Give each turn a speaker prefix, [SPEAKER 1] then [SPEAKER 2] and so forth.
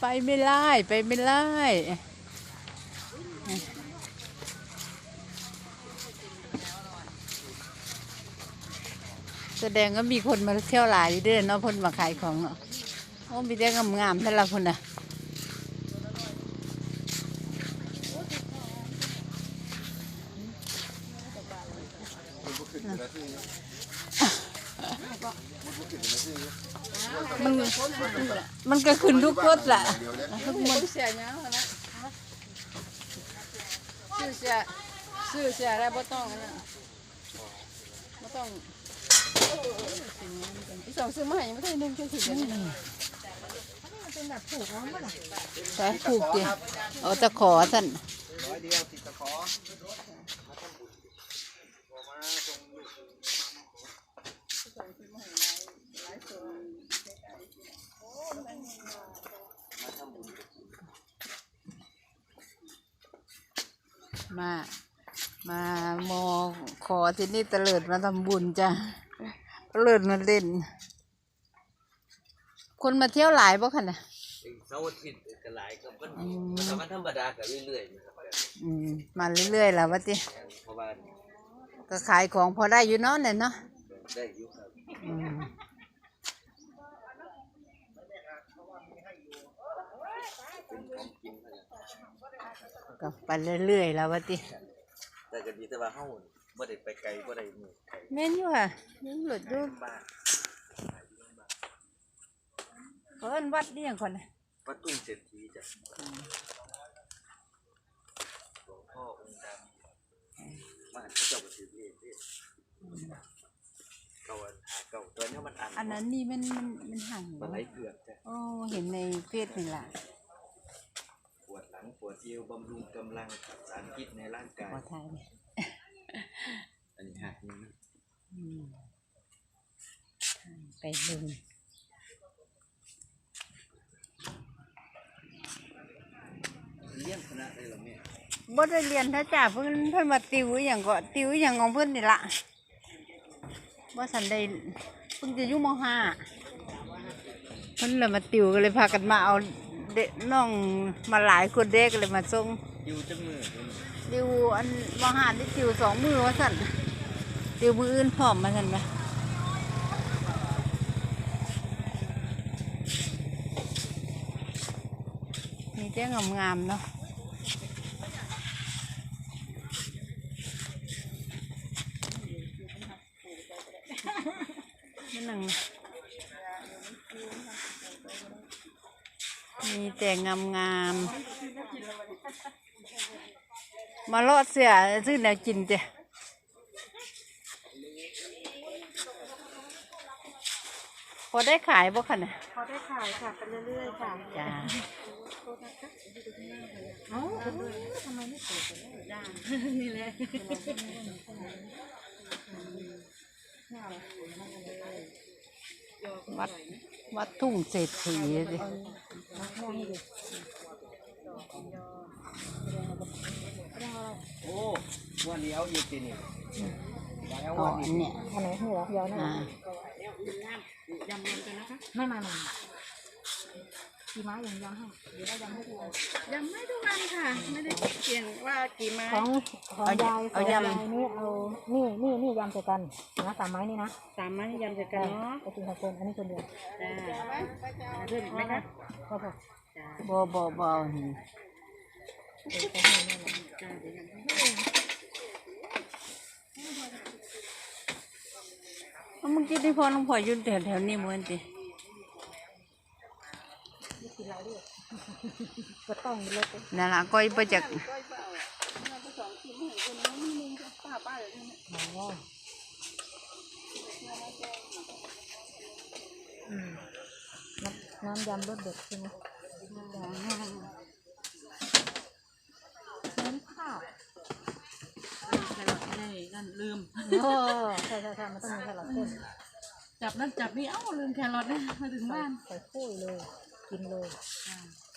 [SPEAKER 1] ไปไม่ไล่ไปไม่ไล่แสดงว่ามีคนมาเที่ยวหลายเด้อเนาะเพนมาขายของเนาะโอ้มีแต่งามๆแต่ละคนน่ะ มันมันก็ขึ้นทุกคนแหละทุกคนเสียเนี้ยนะซื้อเสียซื้อเสียแล้วบ่ต้องนะบ่ต้องอีสองซื้อมาให้ยังไม่ได้หนึ่งแค่สิบเดือนใช่ผูกเดียวเอาตะขอท่น
[SPEAKER 2] ร้อยเดียวติดตะขอ
[SPEAKER 1] มา มามอขอที่นี่เตลิดมาทำบุญจ้ะเตลิดมาเล่น คนมาเที่ยวหลายบ่คะน่ะ
[SPEAKER 3] เสาร์อาทิตย์ก็หลายก็มันมันธรรมธรรมดาก็เรื่อยๆนะครับ
[SPEAKER 1] อืมมาเรื่อยๆแล้ววะติ
[SPEAKER 3] เพราะว่า
[SPEAKER 1] ก็ขายของพอได้อยู่เนาะเนี่ยเนาะ
[SPEAKER 3] ได้อยู่ครับ
[SPEAKER 1] อืม ก็ไปเรื่อยๆแล้ววะติ
[SPEAKER 3] แต่ก็ดีแต่ว่าเฮาบ่ได้ไปไกลบ่ได้หมู่ไกล
[SPEAKER 1] แม่นอยู่ค่ะยังหลุดอยู่
[SPEAKER 3] บ้าน
[SPEAKER 1] เพิ่นวัดนี่ยังคนน่ะ
[SPEAKER 3] วัดตุ้งเศรษฐีจ้ะหลวงพ่อองค์ดำมาพระเจ้าประสิทธิ์เองเด้เก่าอันหาเก่าตัวนี้มันอัน
[SPEAKER 1] อันนั้นนี่มันมันมันห่าง
[SPEAKER 3] มันไหลเผือกจ้ะ
[SPEAKER 1] โอ้เห็นในเฟซนี่ล่ะ
[SPEAKER 3] ปวดหลั งปวดเอวบำรุงกำลังขับสารพิษในร่างกาย
[SPEAKER 1] ขอทายเลย
[SPEAKER 3] อันนี้หักนี่นะ
[SPEAKER 1] อืมไปเบิ่ง
[SPEAKER 3] เลี้ยงคณะได้หรอแม่
[SPEAKER 1] บ่ได้เรียนถ้าจ่าเพิ่นเพิ่นมาติวอหย่างก็ติวอหย่างของเพิ่นนี่ล่ะว่าสันได้เพิ่งจะอยู่มห้าเพิ่นเลยมาติวก็เลยพากันมาเอา เด็กน้องมาหลายคนเด็กก็เลยมาส่ง
[SPEAKER 3] อยู่จังมือเพิ่น
[SPEAKER 1] ติวอันมห้าที่ติวสองมือว่าสั่นติวมืออื่นพร้อมมาสั่นไหมมีเจ้างามๆเนาะนั่นนัง มีแต่งามงามๆมาเลาะเสือซื้อแนวกินจ้ะพอได้ขายบ่คะน่ะ
[SPEAKER 4] พอได้ขายค่ะไปเรื่อยๆค่ะ
[SPEAKER 1] จ้า
[SPEAKER 4] เอ้าทำไมไม่เปิดกันเลยด้านนี่แหละ
[SPEAKER 1] วัดวัดทุ่งเศรษฐีสิ
[SPEAKER 3] โอ้วันนี้เอาอยู่ที่นี่แล้ว
[SPEAKER 1] อ๋อ
[SPEAKER 3] วัน
[SPEAKER 1] อั
[SPEAKER 3] นี้
[SPEAKER 1] นเนี้ย
[SPEAKER 4] อันไหนหัวยาวหน้า
[SPEAKER 1] อ่า
[SPEAKER 4] ไม่ไม่ไม่ กี่ไม้ยังยำให้หรือว่ายำให้ทุกวัน
[SPEAKER 5] ยังไม่ทุกวันค่ะ ไม่ได้เปลี่ยนว่ากี่ไม้
[SPEAKER 4] ของของยายของยายนี่เอานี่นี่นี่ยำใส่กันนะสามไม้นี่นะ
[SPEAKER 5] สามไม้ยำเสร็จกันเนาะ
[SPEAKER 4] ไปกินกับคนอันนี้คนเดียว
[SPEAKER 5] จ้าเพิ่มอีกไหมคะ
[SPEAKER 4] พอพอ
[SPEAKER 1] บ่บ่บ่เห็น
[SPEAKER 5] จ้าเดี๋ยวยังไม่
[SPEAKER 1] เอาเมื่อกี้ที่พ่อน้องพ่ออยืนแถวแถวๆนี้เหมือนติ
[SPEAKER 4] ก็ต้องเลย
[SPEAKER 1] นั่นล่ะก้อยไปจาก
[SPEAKER 4] น้ำยำรสเด็ดใช่ไหมน้ำข้าว
[SPEAKER 5] แครอทไม่ได้นั่นลืม
[SPEAKER 4] โอ้ใช่ใช่ใช่มันต้องมีแครอทเส้น
[SPEAKER 5] จับนั่นจับนี่เอ้าลืมแครอทนะมาถึงบ้าน
[SPEAKER 4] ใส่คู่เลย กินเลย